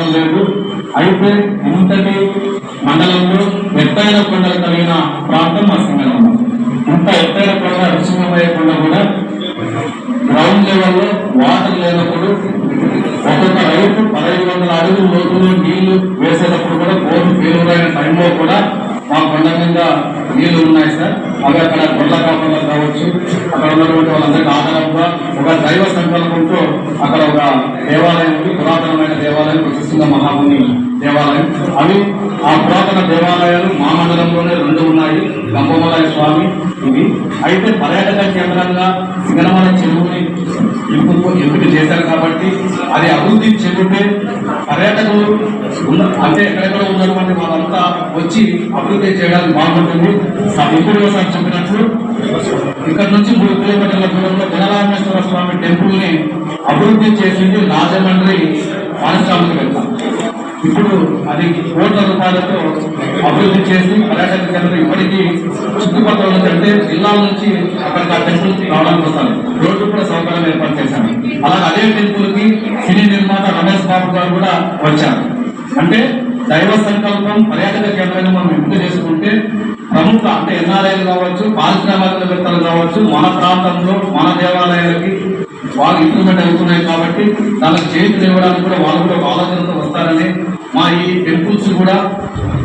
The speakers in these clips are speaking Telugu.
అవసరం లేదు. అయితే ఇంతటి మండలంలో ఎత్తైన కొండలు కలిగిన ప్రాంతం మా సింగనమ్మ ఇంత ఎత్తైన కొండ రుచిమయ కొండ కూడా గ్రౌండ్ లెవెల్లో వాటర్ లేనప్పుడు ఒక్కొక్క రైతు పదహైదు వందల అడుగుల లోతులో నీళ్ళు వేసేటప్పుడు కూడా బోర్డు ఫెయిల్యూర్ అయిన టైంలో కూడా మా కొండ మీద నీళ్ళు ఉన్నాయి సార్. అవి అక్కడ గొడ్ల కాపర్లకు కావచ్చు అక్కడ ఉన్నటువంటి వాళ్ళందరికీ ఆధారంగా ఒక దైవ సంకల్పంతో అక్కడ ఒక దేవాలయం కృష్ణ దేవాలయం. అవి ఆ పురాతన దేవాలయాలు మా మండలంలోనే రెండు ఉన్నాయి గంపమలయ స్వామి ఇవి. అయితే పర్యాటక కేంద్రంగా సింగనమల చెరువుని ఇప్పుడు ఎంపిక చేశారు కాబట్టి అది అభివృద్ధి చెందితే పర్యాటకులు ఉన్న అంటే ఎక్కడెక్కడ ఉన్నటువంటి వాళ్ళంతా వచ్చి అభివృద్ధి చేయడానికి బాగుంటుంది. స- ఇప్పుడు సార్ చెప్పినట్లు ఇక్కడ నుంచి మూడు కిలోమీటర్ల దూరంలో జనరామేశ్వర స్వామి టెంపుల్ని అభివృద్ధి చేసింది రాజమండ్రి అది కోట్ల రూపాయలతో అభివృద్ధి చేసి పర్యాటక కేంద్రం ఇప్పటికీ చుట్టుపక్కల కంటే జిల్లాల నుంచి అక్కడికి ఆ టెంపుల్ రావడానికి వస్తాను. రోడ్డు కూడా సౌకర్యం ఏర్పాటు చేశాను. అలాగే అదే టెంపుల్కి సినీ నిర్మాత రమేష్ బాబు గారు కూడా వచ్చారు. అంటే దైవ సంకల్పం పర్యాటక కేంద్రంగా మనం ఎంపిక చేసుకుంటే ప్రముఖ అంటే ఎన్ఆర్ఐలు కావచ్చు పారిశ్రామికవేత్తలు కావచ్చు మన ప్రాంతంలో మన దేవాలయాలకి వాళ్ళు ఇంప్రూవ్మెంట్ అవుతున్నాయి కాబట్టి దానికి చేతులు ఇవ్వడానికి కూడా వాళ్ళు కూడా ఆలోచనతో వస్తారని మా ఈ టెంపుల్స్ కూడా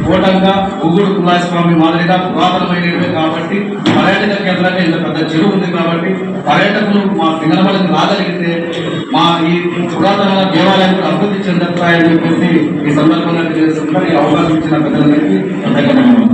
కూటంగా ఉగుడు కులాయ స్వామి మాదిరిగా పురాతనమైనవి కాబట్టి పర్యాటక కేంద్రంగా ఇంత పెద్ద చెరువు ఉంది కాబట్టి పర్యాటకులు మా సింగనమలకి రాగలిగితే మా ఈ పురాతన దేవాలయానికి అభివృద్ధి చెందుతాయని చెప్పేసి ఈ సందర్భంగా తెలియజేస్తున్నారు. ఈ అవకాశం ఇచ్చిన పెద్దలందరికీ ధన్యవాదాలు.